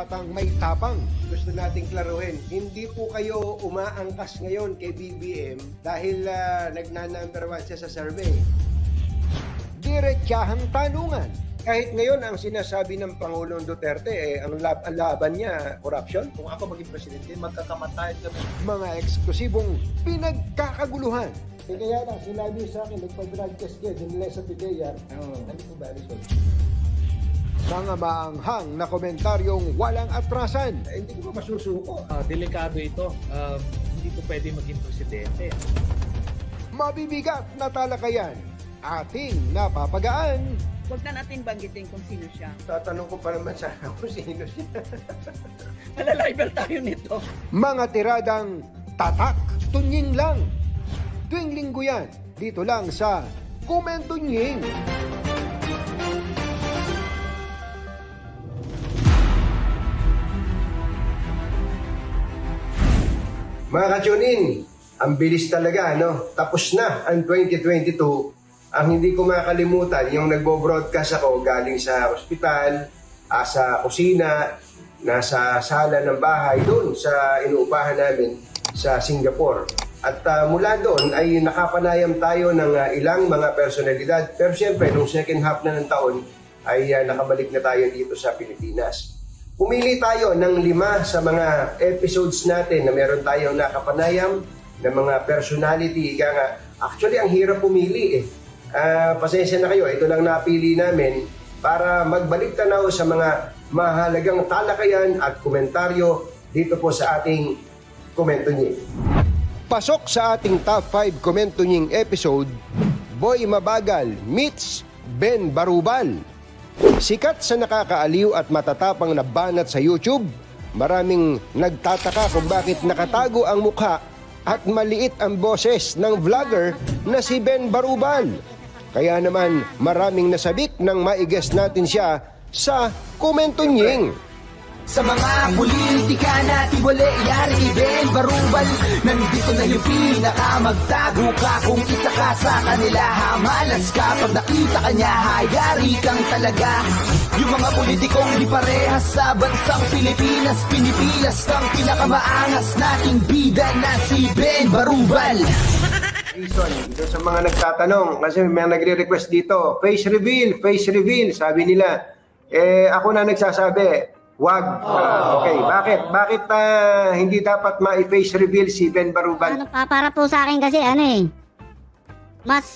batang may tapang. Gusto nating klaruhin, hindi po kayo umaangkas ngayon kay BBM dahil ah, nagna-number one siya sa survey. Diretsahang tanungan. Kahit ngayon ang sinasabi ng Pangulong Duterte, eh, ang, lab- ang laban niya, corruption, Kung ako maging presidente, magkakamatay kami. mga eksklusibong pinagkakaguluhan. Eh, kaya lang, sinabi sa akin, nagpa-drug test kayo, dinila sa PDEA, ano po ba? Mga maanghang na komentaryong walang atrasan. Eh, hindi ko masusuko. Ah, delikado ito. Ah, hindi ko pwede maging presidente. Mabibigat na talakayan. Ating napapagaan. Huwag na natin banggitin kung sino siya. Tatanong ko pa naman sana kung sino siya. Malalibel tayo nito. Mga tiradang tatak, tunying lang. Tuwing linggo yan, dito lang sa Kumentunying. Mga kachunin, ang bilis talaga, no? Tapos na ang 2022. Ang hindi ko makalimutan, yung nagbo-broadcast ako galing sa ospital, ah, sa kusina, nasa sala ng bahay doon sa inuupahan namin sa Singapore. At ah, mula doon ay nakapanayam tayo ng ah, ilang mga personalidad. Pero siyempre, nung second half na ng taon, ay ah, nakabalik na tayo dito sa Pilipinas. Pumili tayo ng lima sa mga episodes natin na meron tayong nakapanayam ng mga personality. Ika nga, actually, ang hirap pumili eh. Ah, pasensya na kayo, ito lang napili namin para magbalik tanaw sa mga mahalagang talakayan at komentaryo dito po sa ating Komento Nying. Pasok sa ating top 5 Komento Nying episode, Boy Mabagal meets Ben Barubal. Sikat sa nakakaaliw at matatapang na banat sa YouTube, maraming nagtataka kung bakit nakatago ang mukha at maliit ang boses ng vlogger na si Ben Barubal. Kaya naman maraming nasabik nang maigas natin siya sa Komento Nying. Sa mga politika na tiwala yari Ben Barubal. Nandito na yung pinaka Magtago ka kung isa ka sa kanila. Hamalas ka pag nakita ka niya Hayari kang talaga. Yung mga politikong di parehas Sa bansang Pilipinas Pinipilas kang pinakamaangas Nating bida na si Ben Barubal. Reason sa mga nagtatanong kasi may nagre-request dito. Face reveal face reveal sabi nila. Eh ako na nagsasabi wag Ah, okay bakit bakit ah, hindi dapat ma-face reveal si Ben Barubal Ano pa, para po sa akin kasi ano eh. Mas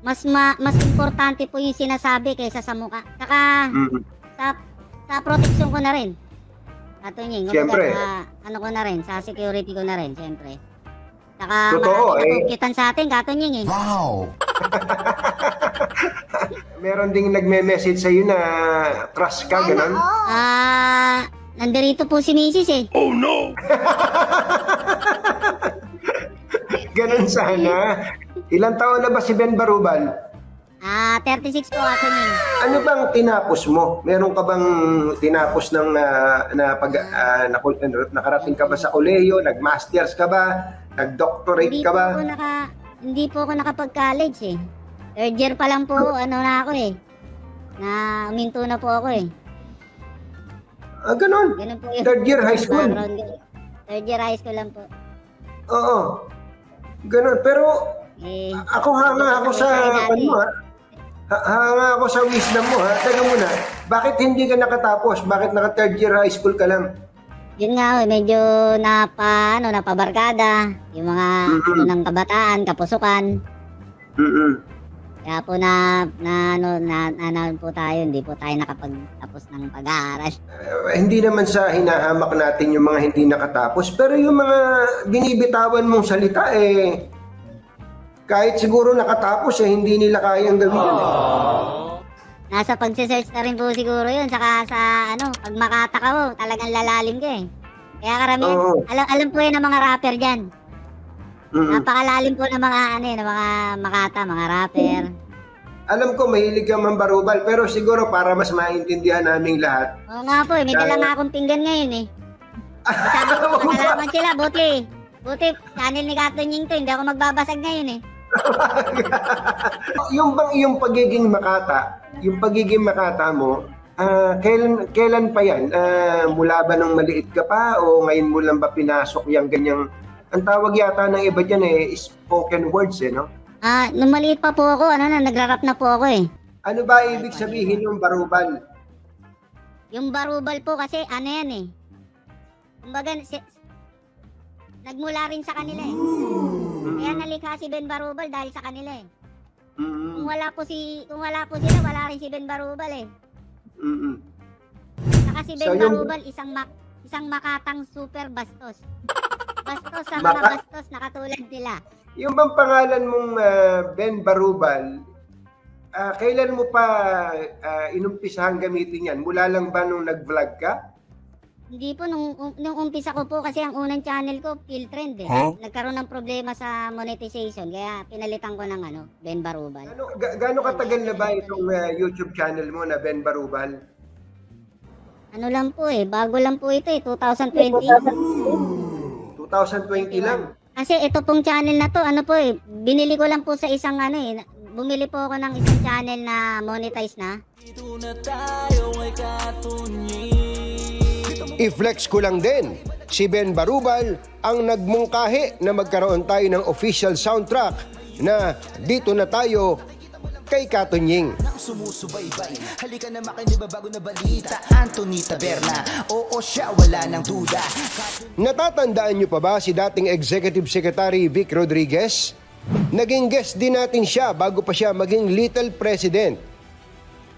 mas ma, mas importante po yung sinasabi kaysa sa mukha. Saka Mhm. sa sa protection ko na rin. Katunying, Siyempre. sa ano ko na rin, sa security ko na rin, siyempre. Saka Totoo, maraming eh. nakukitan sa atin, katunying eh. Meron ding nagme-message sa iyo na trust ka ganun? Ah, nandirito po si Mrs. eh. ganun sana. Ilang taon na ba si Ben Barubal Ah, 36 po katunying. ano bang tinapos mo? Meron ka bang tinapos ng ah, na pag ah, naku- nakarating ka ba sa kolehiyo nag-masters ka ba? Nag-doctorate Hindi ka po ba? ako naka hindi po ako nakapag-college eh. Third year pa lang po ano na ako eh. Na uminto na po ako eh. ah ganun Ganun po yung Third year high school? background. Third year high school lang po. Oo. Ganun. Pero Eh, ako hanga ako sa ano mo ha. Ha- Hanga ako sa wisdom mo ha. Teka muna. Bakit hindi ka nakatapos? Bakit naka third year high school ka lang? Yun nga medyo napa, ano, napabarkada. Yung mga Mhm. ano ng kabataan, kapusukan. Mm-mm. Kaya po na, na, ano, na, na, na, po tayo, hindi po tayo nakapagtapos ng pag-aaral. Eh, hindi naman sa hinahamak natin yung mga hindi nakatapos. Pero yung mga binibitawan mong salita eh kahit siguro nakatapos eh hindi nila kayang gawin. eh. Nasa pagsisearch na rin po siguro yun. Saka sa, ano, pag makataka mo, talagang lalalim ka eh. Kaya karamihan, Oo. alam, alam po yun ng mga rapper dyan. Mm-mm. Napakalalim po ng mga, ano eh, ng mga makata, mga rapper. Alam ko mahilig ka mambarubal pero siguro para mas maintindihan naming lahat. Oo nga po eh, may dala nga akong pinggan ngayon eh. Sabi ko, masalamat sila, buti. Buti, channel ni Kato Nying to, hindi ako magbabasag ngayon eh. yung bang yung pagiging makata, yung pagiging makata mo, Ah, kailan kailan pa 'yan? Ah, mula ba nung maliit ka pa o ngayon mo lang ba pinasok yung ganyang ang tawag yata ng iba diyan eh spoken words eh, no? Ah, nung maliit pa po ako, ano na, nagra-rap na po ako eh. Ano ba ibig sabihin ng barubal? Yung barubal po kasi, ano yan eh. Kumbaga, si, nagmula rin sa kanila eh. Kaya nalikha si Ben Barubal dahil sa kanila eh. Kung Mm. wala po si, kung wala po sila, wala rin si Ben Barubal eh. Mm. Saka si Ben So, yung- Barubal, isang mak isang makatang super bastos. Bastos sa mga bastos na katulad nila. Yung bang pangalan mong ah, Ben Barubal, ah, kailan mo pa ah, inumpisahang gamitin yan? Mula lang ba nung nag-vlog ka? Hindi po, nung, um- nung umpisa ko po kasi ang unang channel ko, Kill Trend eh. Nagkaroon ng problema sa monetization, kaya pinalitan ko ng ano, Ben Barubal. Ano, ga- gaano katagal na ba itong ah, YouTube channel mo na Ben Barubal? Ano lang po eh, bago lang po ito eh, 2020. 2020 lang. Kasi ito pong channel na to, ano po eh, binili ko lang po sa isang ano eh, bumili po ako ng isang channel na monetize na. I-flex ko lang din, si Ben Barubal ang nagmungkahi na magkaroon tayo ng official soundtrack na dito na tayo kay Katunying. Sumusubaybay Halika na makinig bago na balita Anthony Taberna Oo siya wala nang duda Natatandaan niyo pa ba si dating Executive Secretary Vic Rodriguez? Naging guest din natin siya bago pa siya maging Little President.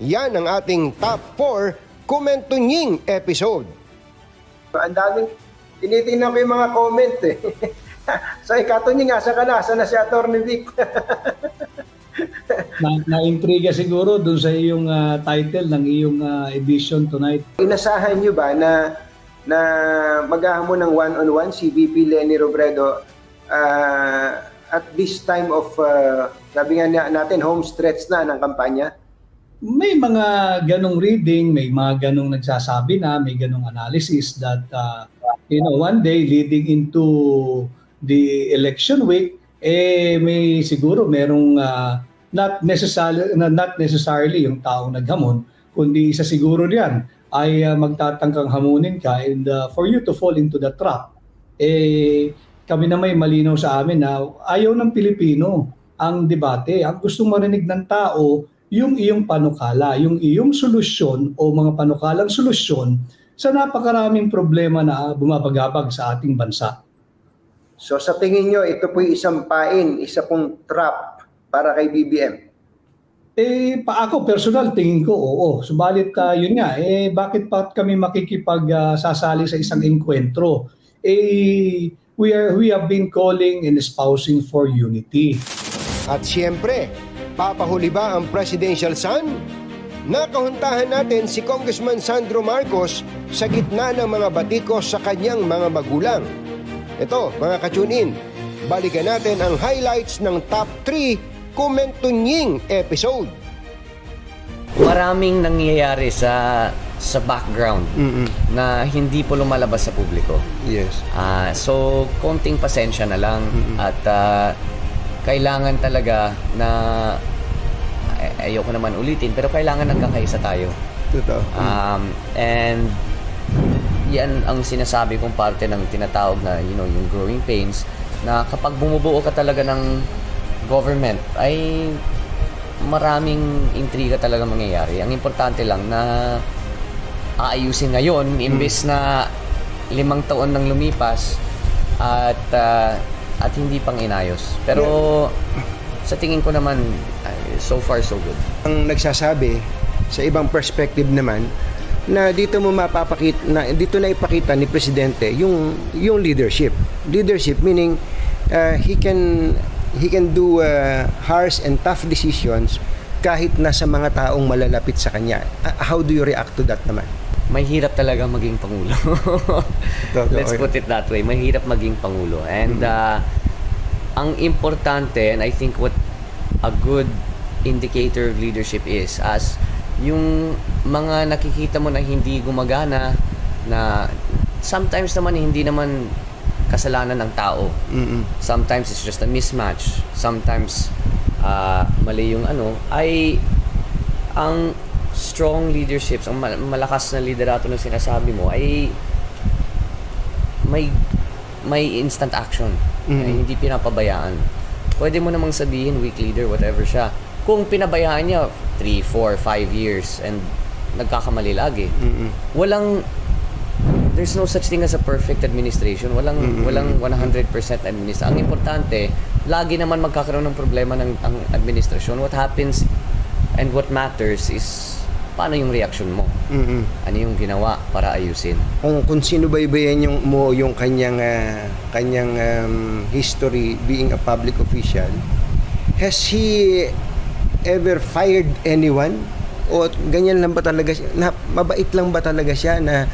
Yan ang ating top 4 Kumentunying episode. Ang daming tinitingnan ko yung mga comment eh. sa ikatunying, asa ka na? Asa na si Atty. Vic? na, na-intriga siguro dun sa iyong ah, title ng iyong ah, edition tonight. Inasahan niyo ba na na maghahamon ng one-on-one si VP Lenny Robredo ah, at this time of, ah, sabi nga na- natin, home stretch na ng kampanya? May mga ganong reading, may mga ganong nagsasabi na, may ganong analysis that ah, you know, one day leading into the election week, eh may siguro merong ah, not necessarily not necessarily yung taong naghamon, kundi isa siguro diyan ay ah, magtatangkang hamunin ka and ah, for you to fall into the trap. Eh kami na may malinaw sa amin na ayaw ng Pilipino ang debate. Ang gustong marinig ng tao yung iyong panukala, yung iyong solusyon o mga panukalang solusyon sa napakaraming problema na bumabagabag sa ating bansa. So sa tingin nyo, ito po'y isang pain, isa pong trap para kay BBM. Eh, pa ako personal tingin ko oo. Subalit ah, yun nga, eh bakit pa kami makikipag ah, sasali sa isang enkwentro? Eh we are we have been calling and espousing for unity. At siyempre, papahuli ba ang presidential son? Nakahuntahan natin si Congressman Sandro Marcos sa gitna ng mga batikos sa kanyang mga magulang. Ito, mga ka-tune in, balikan natin ang highlights ng top 3 Kumentunying episode. maraming nangyayari sa sa background na hindi po lumalabas sa publiko. Yes. Ah, so konting pasensya na lang at ah, kailangan talaga na ay- ayoko naman ulitin pero kailangan nagkakaisa tayo. Totoo. Um, and yan ang sinasabi kong parte ng tinatawag na you know yung growing pains na kapag bumubuo ka talaga ng government ay maraming intriga talaga mangyayari. Ang importante lang na aayusin ngayon imbes na limang taon nang lumipas at ah, at hindi pang inayos. Pero sa tingin ko naman so far so good. ang nagsasabi sa ibang perspective naman na dito mo mapapakita na dito na ipakita ni presidente yung yung leadership leadership meaning uh, he can he can do uh, harsh and tough decisions kahit nasa mga taong malalapit sa kanya Uh, how do you react to that naman May hirap talaga maging pangulo. Let's put it that way. Mahirap maging pangulo. And uh, ang importante, and I think what a good indicator of leadership is, as yung mga nakikita mo na hindi gumagana, na sometimes naman hindi naman kasalanan ng tao. Sometimes it's just a mismatch. Sometimes uh, mali yung ano, ay ang strong leaderships, ang mal- malakas na liderato na sinasabi mo ay may may instant action. Ay hindi pinapabayaan. Pwede mo namang sabihin weak leader, whatever siya. Kung pinabayaan niya 3, 4, 5 years and nagkakamali lagi, walang there's no such thing as a perfect administration. Walang walang 100% administration. Ang importante, lagi naman magkakaroon ng problema ng ang administrasyon. What happens and what matters is paano yung reaction mo. Ano yung ginawa para ayusin. Kung, kung sino ba yung mo yung kanyang ah, kanyang um, history being a public official, has he ever fired anyone? O ganyan lang ba talaga siya? Na, mabait lang ba talaga siya na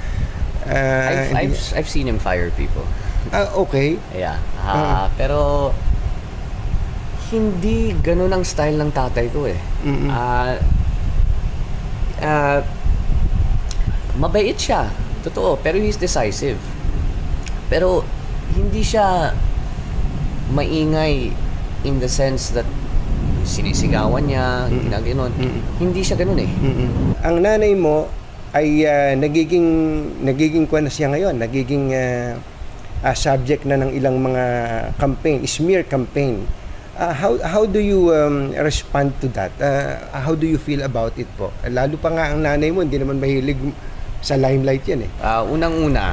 ah, I've, I've, I've seen him fire people. ah, okay. Yeah. Ah, Pero hindi ganun ang style ng tatay ko eh. Mm-mm. Ah, ah, mabait siya. Totoo. Pero he's decisive. Pero hindi siya maingay in the sense that sinisigawan niya, ginaganon. Hindi siya ganun eh. Ang nanay mo ay ah, nagiging nagiging kuwan na siya ngayon, nagiging ah, ah, subject na ng ilang mga campaign, smear campaign. Ah, how how do you um, respond to that? Ah, how do you feel about it po? Lalo pa nga ang nanay mo, hindi naman mahilig sa limelight yan eh. Ah, unang-una,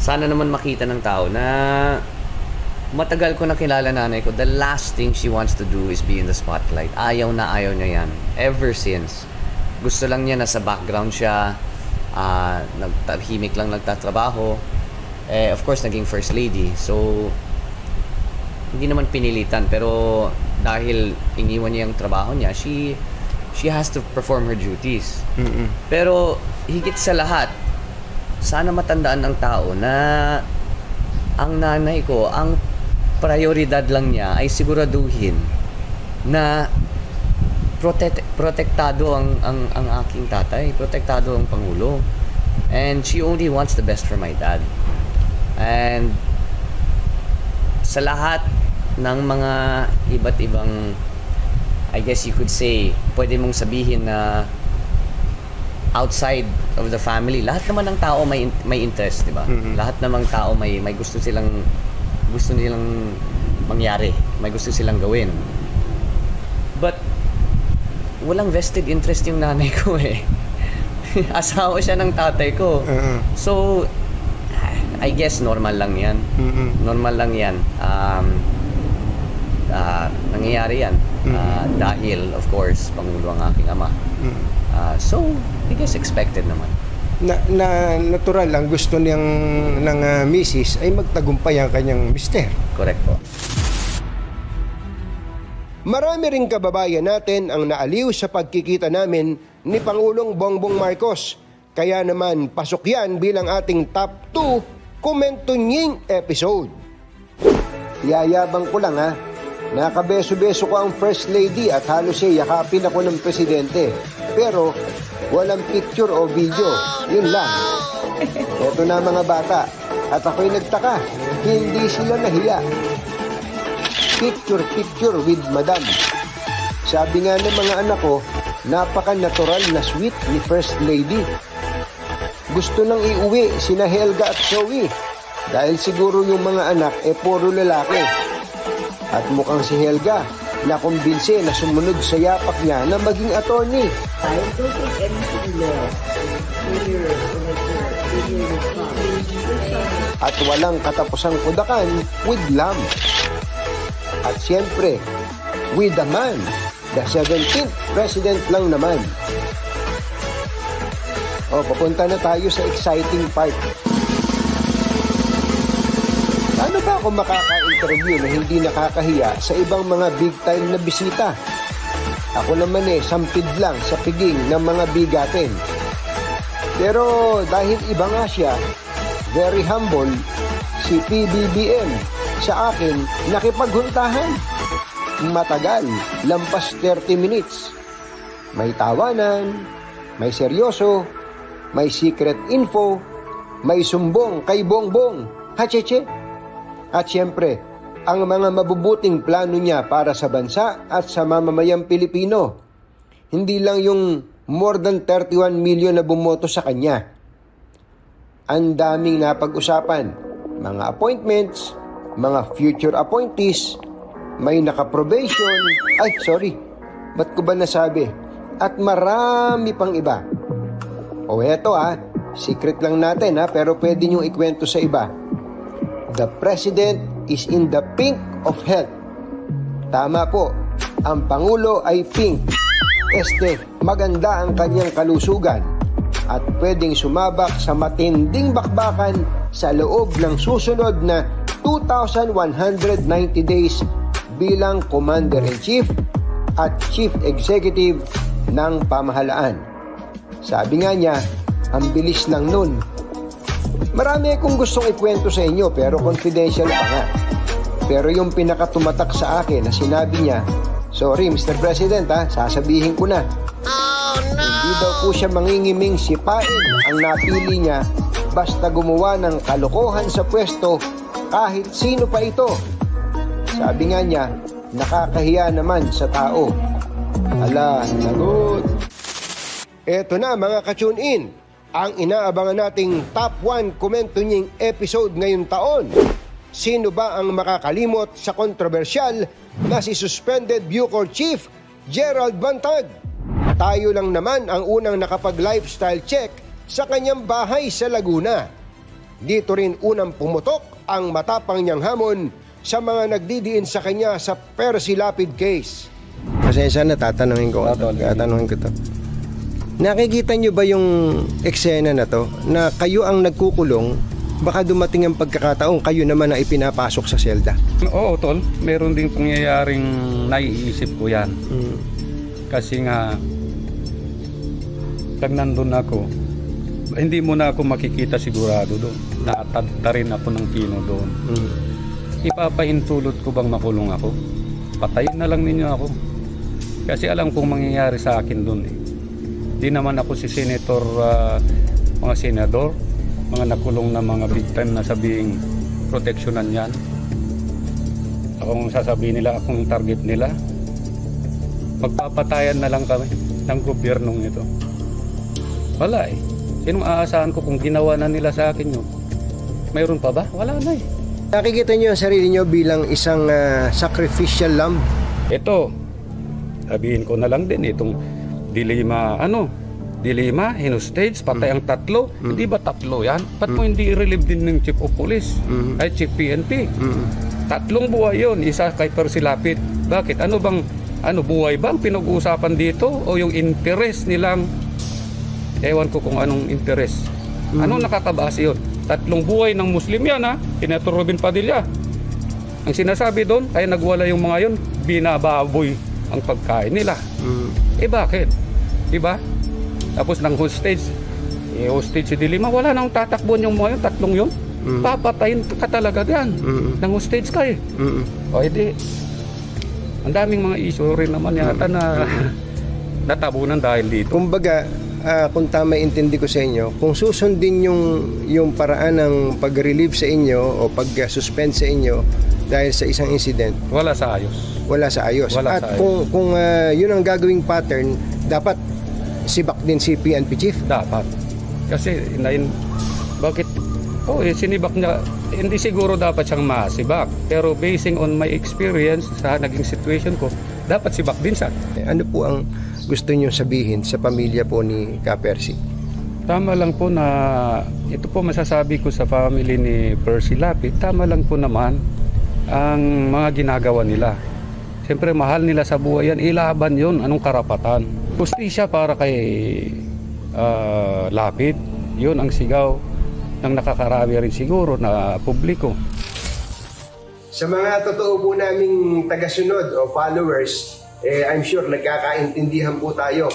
sana naman makita ng tao na matagal ko nakilala nanay ko, the last thing she wants to do is be in the spotlight. Ayaw na ayaw niya yan. Ever since. Gusto lang niya nasa background siya, ah, nagtahimik lang nagtatrabaho. Eh, of course, naging first lady. So, hindi naman pinilitan, pero dahil iniwan niya yung trabaho niya, she she has to perform her duties. Pero higit sa lahat, sana matandaan ng tao na ang nanay ko, ang prioridad lang niya ay siguraduhin na protect, protektado ang, ang, ang aking tatay, protektado ang Pangulo. And she only wants the best for my dad. And sa lahat ng mga iba't ibang I guess you could say, pwede mong sabihin na outside of the family, lahat naman ng tao may may interest, 'di ba? Lahat namang tao may may gusto silang gusto nilang mangyari, may gusto silang gawin. But walang vested interest yung nanay ko eh. Asawa siya ng tatay ko. So I guess normal lang 'yan. Normal lang 'yan. Um ah, nangyayari 'yan Ah, dahil of course pangulo ang aking ama. Ah, so I guess expected naman. Na, na natural lang gusto niyang ng ah, misis ay magtagumpay ang kanyang mister. Correct po. Marami ring kababayan natin ang naaliw sa pagkikita namin ni Pangulong Bongbong Marcos. Kaya naman pasok yan bilang ating top 2 Kumentunying episode. Yayabang ko lang ha, nakabeso-beso ko ang First Lady at halos siya yakapin ako ng Presidente. Pero walang picture o video, yun lang. Eto na mga bata, at ako'y nagtaka, hindi sila nahiya picture-picture with Madam. Sabi nga ng mga anak ko, napaka-natural na sweet ni First Lady. Gusto nang iuwi sina Helga at Zoe dahil siguro yung mga anak e puro lalaki. At mukhang si Helga na kumbinse na sumunod sa yapak niya na maging attorney. I don't think anything less. At walang katapusang kudakan with lamb. At siyempre, with the man, the 17th president lang naman. O, papunta na tayo sa exciting part. Paano ba ako makaka-interview na hindi nakakahiya sa ibang mga big time na bisita? Ako naman eh, sampid lang sa piging ng mga bigatin. Pero dahil iba nga siya, very humble, si PBBM sa akin nakipaghuntahan. Matagal, lampas 30 minutes. May tawanan, may seryoso, may secret info, may sumbong kay Bongbong, hacheche. At siyempre, ang mga mabubuting plano niya para sa bansa at sa mamamayang Pilipino. Hindi lang yung more than 31 million na bumoto sa kanya. Ang daming napag-usapan, mga appointments, mga future appointees, may naka-probation, ay sorry, ba't ko ba nasabi? At marami pang iba. O eto ah, secret lang natin ha, pero pwede nyo ikwento sa iba. The President is in the pink of health. Tama po, ang Pangulo ay pink. Este, maganda ang kanyang kalusugan at pwedeng sumabak sa matinding bakbakan sa loob ng susunod na 2,190 days bilang Commander-in-Chief at Chief Executive ng pamahalaan. Sabi nga niya, ang bilis lang nun. Marami akong gustong ikwento sa inyo pero confidential pa nga. Pero yung pinakatumatak sa akin na sinabi niya, Sorry Mr. President ha, sasabihin ko na. Hindi daw po siya mangingiming sipain ang napili niya basta gumawa ng kalokohan sa pwesto kahit sino pa ito. Sabi nga niya, nakakahiya naman sa tao. Ala, lagot. Eto na mga ka-tune in, ang inaabangan nating top 1 Komentunying episode ngayong taon. Sino ba ang makakalimot sa kontrobersyal na si suspended Bucor Chief Gerald Bantag? Tayo lang naman ang unang nakapag-lifestyle check sa kanyang bahay sa Laguna. Dito rin unang pumutok ang matapang niyang hamon sa mga nagdidiin sa kanya sa Percy Lapid case. Pasensya na, tatanungin ko. Tatanungin ko to. Nakikita niyo ba yung eksena na to na kayo ang nagkukulong baka dumating ang pagkakataon kayo naman ang ipinapasok sa selda. Oo, tol. Meron din pangyayaring naiisip ko yan. Mm. Kasi nga, pag nandun ako, hindi mo na ako makikita sigurado doon. Natadta rin ako ng pino doon. Mm. Ipapahintulot ko bang makulong ako? Patayin na lang ninyo ako. Kasi alam kong mangyayari sa akin doon eh. Di naman ako si senator, ah, mga senador, mga nakulong na mga big time na sabing proteksyonan yan. Akong sasabihin nila, akong target nila. Magpapatayan na lang kami ng gobyernong ito. Wala eh. Sinong aasahan ko kung ginawa na nila sa akin yun? Mayroon pa ba? Wala na eh. Nakikita niyo ang sarili niyo bilang isang ah, sacrificial lamb. Ito, sabihin ko na lang din itong dilema, ano, dilema, hinostage, patay ang tatlo. Hindi ba tatlo yan? Ba't mo hindi i-relieve din ng chief of police? Mm. Ay, chief PNP? Mm. Tatlong buhay yon isa kay Percy Lapid. Bakit? Ano bang, ano buhay bang pinag-uusapan dito? O yung interest nilang, ewan ko kung anong interest. Anong nakakabase yun? Tatlong buhay ng Muslim yan ha, Senator Robin Padilla. Ang sinasabi doon, kaya nagwala yung mga yon, binababoy ang pagkain nila. Mm. Eh bakit? Diba? Tapos ng hostage, eh, hostage si Dilima, wala nang tatakbuhan yung mga yun, tatlong yun. Mm. Papatayin ka talaga yan. Mm. Nang hostage ka eh. Mm. O edi, ang daming mga issue rin naman yata na natabunan dahil dito. Kumbaga, ah, kung tama intindi ko sa inyo, kung susundin yung, yung paraan ng pag-relieve sa inyo o pag-suspend sa inyo dahil sa isang incident, Wala sa ayos. wala sa ayos. Wala At sa ayos. kung, kung ah, yun ang gagawing pattern, dapat sibak din si PNP chief. Dapat. Kasi, inain, bakit? Oh, eh, sinibak niya. Hindi siguro dapat siyang masibak. Pero basing on my experience sa naging situation ko, dapat sibak din siya. Ano po ang gusto niyo sabihin sa pamilya po ni Kapersi? Tama lang po na ito po masasabi ko sa family ni Percy Lapid, tama lang po naman ang mga ginagawa nila. Siyempre mahal nila sa buhay yan, ilaban yon anong karapatan. Justisya para kay ah, Lapid, yun ang sigaw ng nakakarami rin siguro na publiko. Sa mga totoo po naming tagasunod o followers, eh, I'm sure nagkakaintindihan po tayo.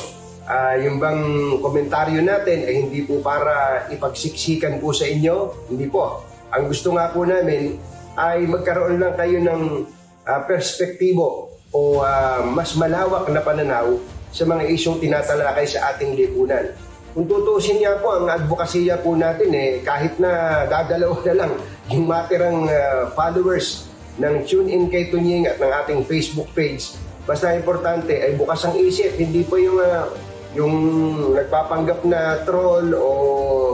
Ah, yung bang komentaryo natin ay hindi po para ipagsiksikan po sa inyo, hindi po. Ang gusto nga po namin ay magkaroon lang kayo ng ah, perspektibo o ah, mas malawak na pananaw sa mga isyong tinatalakay sa ating lipunan. Kung tutusin nga po ang advokasya po natin eh kahit na dadalaw na lang yung matirang ah, followers ng Tune In kay Tunying at ng ating Facebook page. Basta importante ay bukas ang isip, hindi po yung ah, yung nagpapanggap na troll o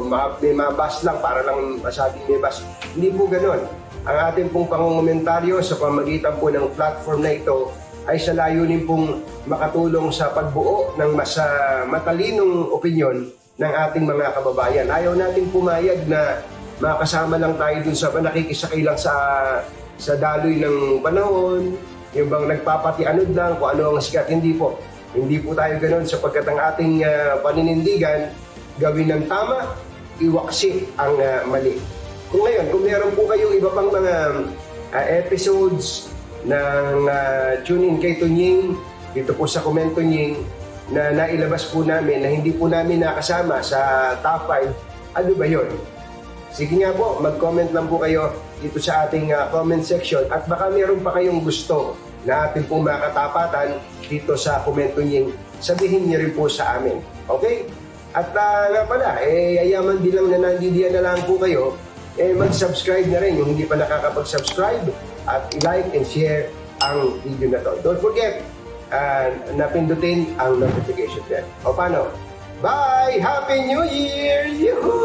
ma- may mabas lang para lang masabing may bas. Hindi po ganon. Ang ating pong pangungomentaryo sa pamagitan po ng platform na ito ay sa layunin pong makatulong sa pagbuo ng mas ah, matalinong opinyon ng ating mga kababayan. Ayaw natin pumayag na makasama lang tayo dun sa nakikisakay lang sa sa daloy ng panahon, yung bang nagpapatianod lang kung ano ang sikat. Hindi po. Hindi po tayo ganun sapagkat ang ating ah, paninindigan, gawin ng tama, iwaksi ang ah, mali. Kung ngayon, kung meron po kayong iba pang mga ah, episodes ng uh, Tune In kay Tunying, dito po sa Komento Nying, na nailabas po namin na hindi po namin nakasama sa top 5, ano ba yun? Sige nga po, mag-comment lang po kayo dito sa ating ah, comment section at baka meron pa kayong gusto na ating pong makatapatan dito sa Komento Nying, sabihin niyo rin po sa amin. Okay? At ah, nga pala, eh, ayaman din lang na nandidiyan na lang po kayo, eh, mag-subscribe na rin yung hindi pa nakakapag-subscribe at i-like and share ang video na to. Don't forget, uh, napindutin ang notification bell. O paano? Bye! Happy New Year! Yahoo!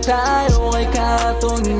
Tayo ay katunyi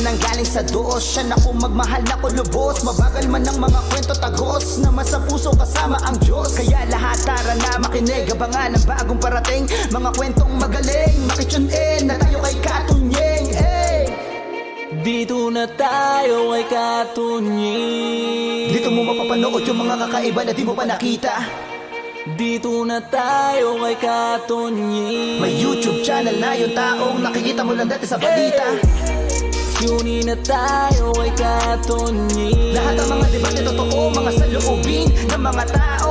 nanggaling sa Diyos Siya na kung magmahal na ko lubos Mabagal man ang mga kwento tagos. Na sa puso kasama ang Diyos. Kaya lahat tara na makinig. Abangan ang bagong parating. Mga kwentong magaling Makitune in na tayo kay Katunyeng eh. Dito na tayo ay katunyi Dito mo mapapanood yung mga kakaiba na di mo pa nakita. Dito na tayo ay katunyi May YouTube channel na yung taong nakikita mo lang dati sa balita. Tune in na tayo ay katunyi Lahat ng mga debate totoo, mga saloobin ng mga tao.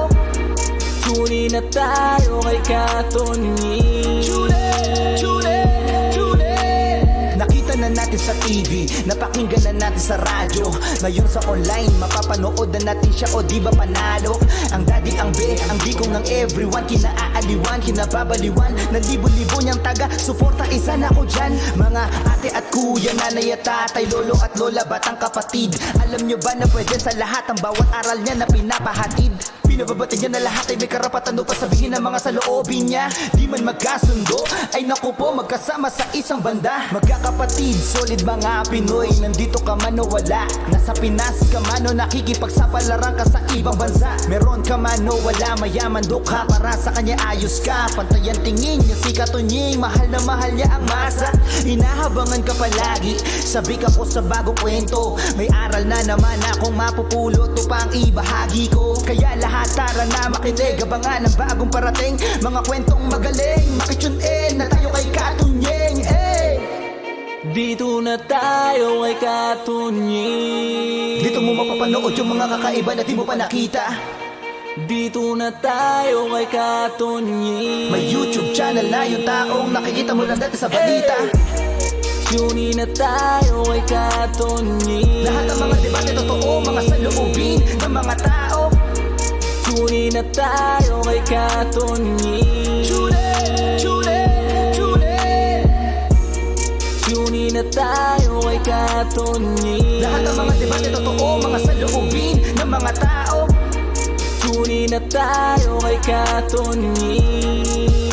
Tune in na tayo ay katunyi Tune in, tune in, tune in. Nakita na natin sa TV, napakinggan na natin sa radyo. Ngayon sa online, mapapanood na natin siya o di ba panalo? Ang daddy, ang be, ang bigong ng everyone Kinaaaliwan, kinababaliwan. Na libo-libo niyang taga, suporta isa na ko dyan. Mga ate at kuya, nanay at tatay Lolo at lola, batang kapatid. Alam nyo ba na pwede sa lahat Ang bawat aral niya na pinapahatid Pinababati niya na lahat ay may karapatan upang sabihin ng mga saloobin niya. Di man magkasundo, ay naku po magkasama sa isang banda. Magkakapatid, solid mga Pinoy Nandito ka man o wala. Nasa Pinas ka man o nakikipagsapalaran ka sa ibang bansa. Meron ka man o wala, mayaman dukha Para sa kanya ayos ka, pantayan tingin niya si Katunying Mahal na mahal niya ang masa. Inahabangan ka palagi Sabi ka ko sa bagong kwento. May aral na naman akong mapupulot upang ibahagi ko. Kaya lahat tara na makinig. Abangan ang bagong parating. Mga kwentong magaling. Makitune in na tayo kay Katunyeng. Eh. Dito na tayo ay katunyi Dito mo mapapanood yung mga kakaiba na di mo pa nakita. Dito na tayo kay katunyi May YouTube channel na yung taong nakikita mo lang dati sa balita. Tune in na tayo ay katunyi Lahat ng mga debate totoo, mga saloobin ng mga tao In na tayo kay in, tune in Tune in na tayo ay katunyi Lahat ng mga debate totoo, mga saloobin ng mga tao. Tune in na tayo ay katunyi